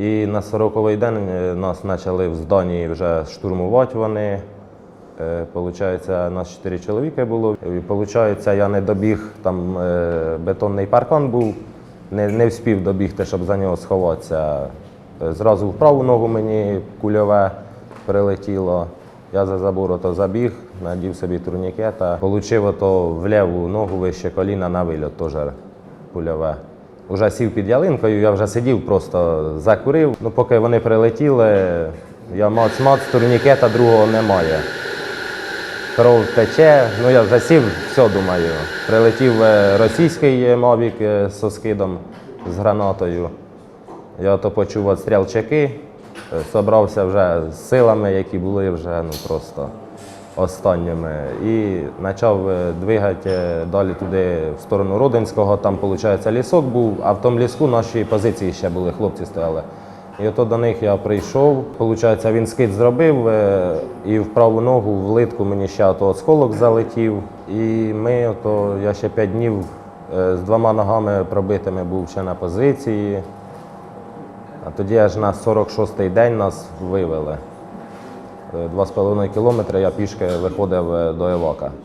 І на 40-й день е, нас почали в зданні вже штурмувати вони. Е, Получається, нас чотири чоловіки було. Получається, я не добіг, там е, бетонний паркан був, не, не встиг добігти, щоб за нього сховатися. Зразу в праву ногу мені кульове прилетіло. Я за забор ото забіг, надів собі турнікета. Получив ото в ліву ногу вище коліна на вильот теж кульове. Уже сів під ялинкою, я вже сидів, просто закурив. Ну, поки вони прилетіли, я мац-мац, турнікета другого немає. Кров тече, ну я вже сів, все думаю. Прилетів е, російський е, з скидом з гранатою. Я то почув отстріл чеки, е, собрався вже з силами, які були вже ну, просто останніми. І почав е, двигати е, далі туди, в сторону Родинського. Там, виходить, лісок був, а в тому ліску наші позиції ще були, хлопці стояли. І ото до них я прийшов. Получається, він скид зробив е, і в праву ногу в литку мені ще ото осколок залетів. І ми ото, я ще п'ять днів з двома ногами пробитими був ще на позиції. А тоді аж на 46-й день нас вивели. Е, Два з половиною кілометри я пішки виходив е, до Евака.